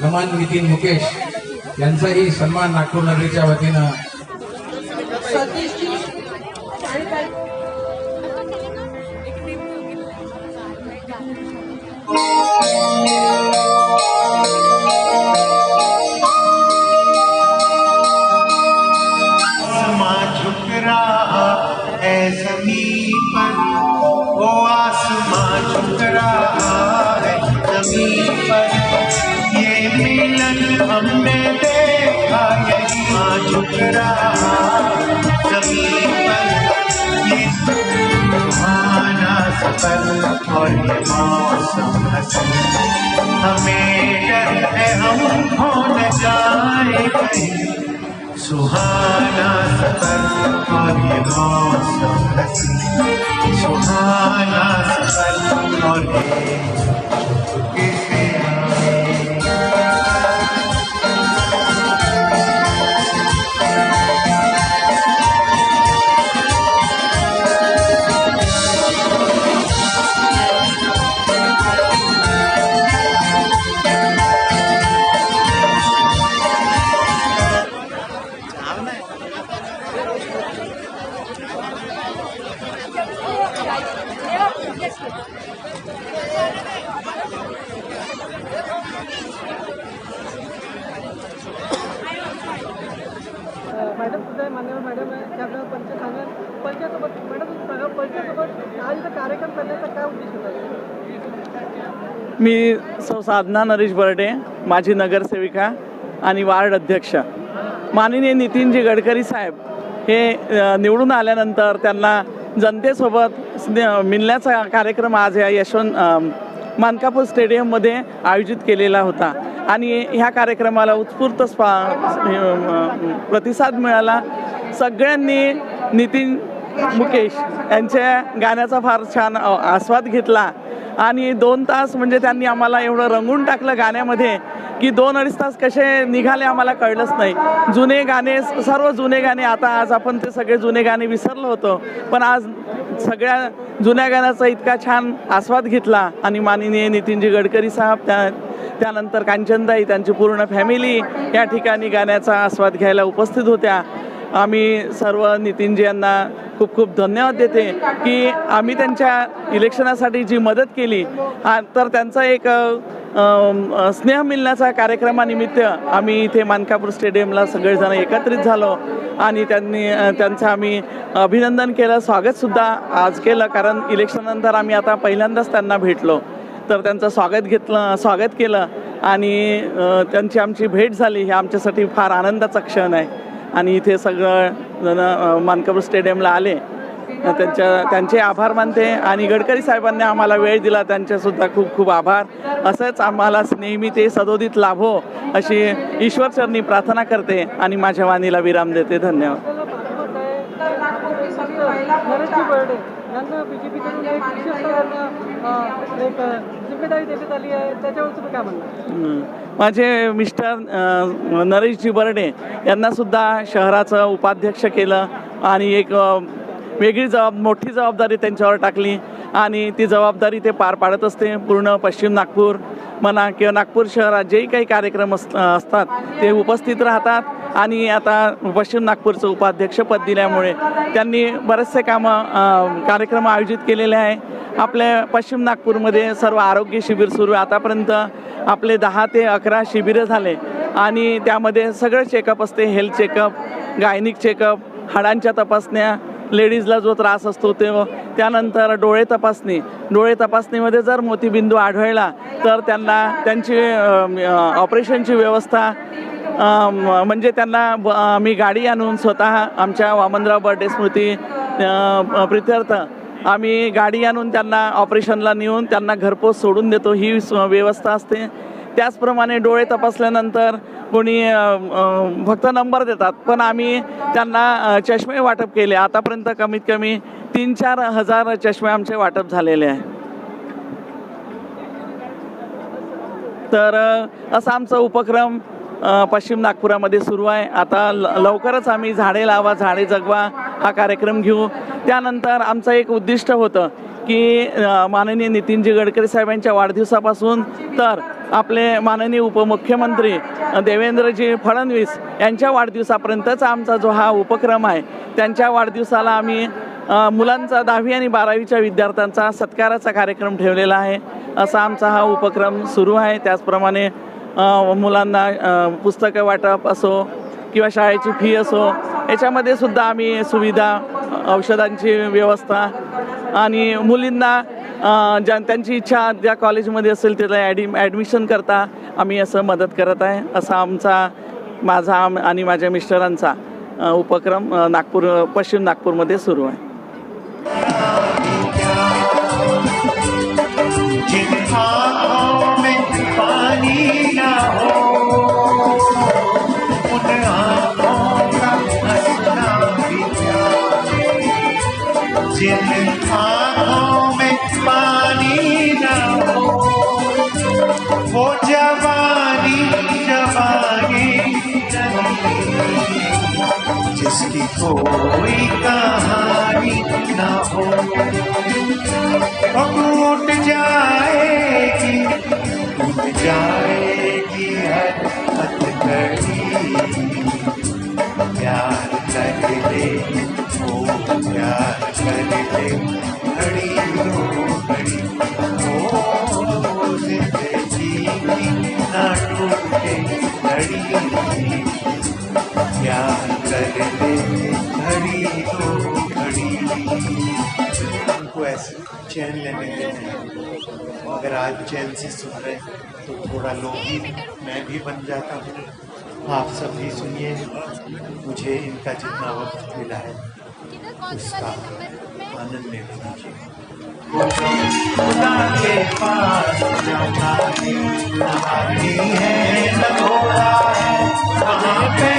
नमन नितीन मुकेश यांचाही सन्मान नागपूर नगरीच्या वतीनं. सतीशजी आणि पर वो आसमां झुक रहा पर और ये मौसम हसन हमें डर है हम खो न जाए कहीं सुहाना सफर और ये मौसम हसन सुहाना सफर और ये मॅडम सुद्धा आहे मान्यवर मॅडम आहे ते आपल्याला पंच सांगा पंचासोबत मॅडम तुम्ही सांगा पंचासोबत आज इथं कार्यक्रम करण्याचा काय उद्देश होता? मी सौ साधना नरेश बर्डे माझी नगरसेविका आणि वार्ड अध्यक्ष. माननीय नितीनजी गडकरी साहेब हे निवडून आल्यानंतर त्यांना जनतेसोबत स्ने- मिळण्याचा कार्यक्रम आज या यशवंत मानकापूर स्टेडियममध्ये आयोजित केलेला होता. आणि ह्या कार्यक्रमाला उत्स्फूर्त स्पा प्रतिसाद मिळाला. सगळ्यांनी नितीन मुकेश यांच्या गाण्याचा फार छान आस्वाद घेतला. आणि दोन तास म्हणजे त्यांनी आम्हाला एवढं रंगून टाकलं गाण्यामध्ये. की दोन अडीच तास कसे निघाले आम्हाला कळलंच नाही. जुने गाणे सर्व जुने गाणे आता आज आपण ते सगळे जुने गाणे विसरलो होतो. पण आज सगळ्या जुन्या गाण्याचा इतका छान आस्वाद घेतला. आणि माननीय नितीनजी गडकरी साहेब त्या त्यानंतर कांचनदाई त्यांची पूर्ण फॅमिली या ठिकाणी गाण्याचा आस्वाद घ्यायला उपस्थित होत्या. आम्ही सर्व नितीनजी यांना खूप खूप धन्यवाद देते की आम्ही त्यांच्या इलेक्शनासाठी जी मदत केली तर त्यांचा एक स्नेह मिलनाचा कार्यक्रमानिमित्त आम्ही इथे मानकापूर स्टेडियमला सगळेजण एकत्रित झालो आणि त्यांनी त्यांचं आम्ही अभिनंदन केलं स्वागतसुद्धा आज केलं कारण इलेक्शननंतर आम्ही आता पहिल्यांदाच त्यांना भेटलो. तर त्यांचं स्वागत घेतलं स्वागत केलं आणि त्यांची आमची भेट झाली. हे आमच्यासाठी फार आनंदाचा क्षण आहे. आणि इथे सगळं जण मानकापूर स्टेडियमला आले. त्यांच्या त्यांचे आभार मानते आणि गडकरी साहेबांनी आम्हाला वेळ दिला त्यांचेसुद्धा खूप खूप आभार. असंच आम्हाला नेहमी ते सदोदित लाभो अशी ईश्वरचरणी प्रार्थना करते आणि माझ्या वाणीला विराम देते. धन्यवाद. माझे मिस्टर नरेशजी बर्डे यांना सुद्धा शहराचं उपाध्यक्ष केलं आणि एक वेगळी जबाब मोठी जबाबदारी त्यांच्यावर टाकली आणि ती जबाबदारी ते पार पाडत असते. पूर्ण पश्चिम नागपूर म्हणा किंवा नागपूर शहरात जेही काही कार्यक्रम अस असतात ते उपस्थित राहतात. आणि आता पश्चिम नागपूरचं उपाध्यक्षपद दिल्यामुळे त्यांनी बरेचसे कामं कार्यक्रम आयोजित केलेले आहे. आपल्या पश्चिम नागपूरमध्ये सर्व आरोग्य शिबिर सुरू आहे. आतापर्यंत आपले दहा ते अकरा शिबिरं झाले आणि त्यामध्ये सगळं चेकअप असते. हेल्थ चेकअप गायनिक चेकअप हाडांच्या तपासण्या लेडीजला जो त्रास असतो ते त्यानंतर डोळे तपासणी. डोळे तपासणीमध्ये जर मोतीबिंदू आढळला तर त्यांना त्यांची ऑपरेशनची व्यवस्था म्हणजे त्यांना ब- आम्ही गाडी आणून स्वतः आमच्या वामनराव बर्डे स्मृती प्रित्यर्थ आम्ही गाडी आणून त्यांना ऑपरेशनला नेऊन त्यांना घरपोच सोडून देतो. ही व्यवस्था असते. त्याचप्रमाणे डोळे तपासल्यानंतर कोणी फक्त नंबर देतात. पण आम्ही त्यांना चष्मे वाटप केले. आतापर्यंत कमीत कमी तीन चार हजार चष्मे आमचे वाटप झालेले आहे. तर असा आमचा उपक्रम पश्चिम नागपुरामध्ये सुरू आहे. आता ल लवकरच आम्ही झाडे लावा झाडे जगवा. हा कार्यक्रम घेऊ. त्यानंतर आमचं एक उद्दिष्ट होतं की माननीय नितीनजी गडकरी साहेबांच्या वाढदिवसापासून तर आपले माननीय उपमुख्यमंत्री देवेंद्रजी फडणवीस यांच्या वाढदिवसापर्यंतच आमचा जो हा उपक्रम आहे त्यांच्या वाढदिवसाला आम्ही मुलांचा दहावी आणि बारावीच्या विद्यार्थ्यांचा सत्काराचा कार्यक्रम ठेवलेला आहे. असा आमचा हा उपक्रम सुरू आहे. त्याचप्रमाणे मुलांना पुस्तकं वाटप असो किंवा शाळेची फी असो याच्यामध्ये सुद्धा आम्ही सुविधा औषधांची व्यवस्था आणि मुलींना ज्या त्यांची इच्छा ज्या कॉलेजमध्ये असेल त्याला ॲडि ॲडमिशन करता आम्ही असं मदत करत आहे. असा आमचा माझा आम- आणि माझ्या मिस्टरांचा उपक्रम नागपूर पश्चिम नागपूरमध्ये सुरू आहे. जिन जिन आँखों में पानी ना हो वो जवानी जवानी जिसकी कोई कहानी ना हो टूट जाएगी टूट जाएगी हर हथकड़ी प्यार कर ले ओ घड़ी घड़ी ओ ज़िंदगी की ना टूटे घड़ी प्यार कर ले घड़ी दो घड़ी। उनको ऐसे चैन लेने देते हैं अगर आज चैन से सुन रहे हैं तो थोड़ा लोभी मैं भी बन जाता हूँ, आप सब भी सुनिए, मुझे इनका जितना वक्त मिला है। उसका आनंद ले खुदा के पास है न घोड़ा है कहाँ पे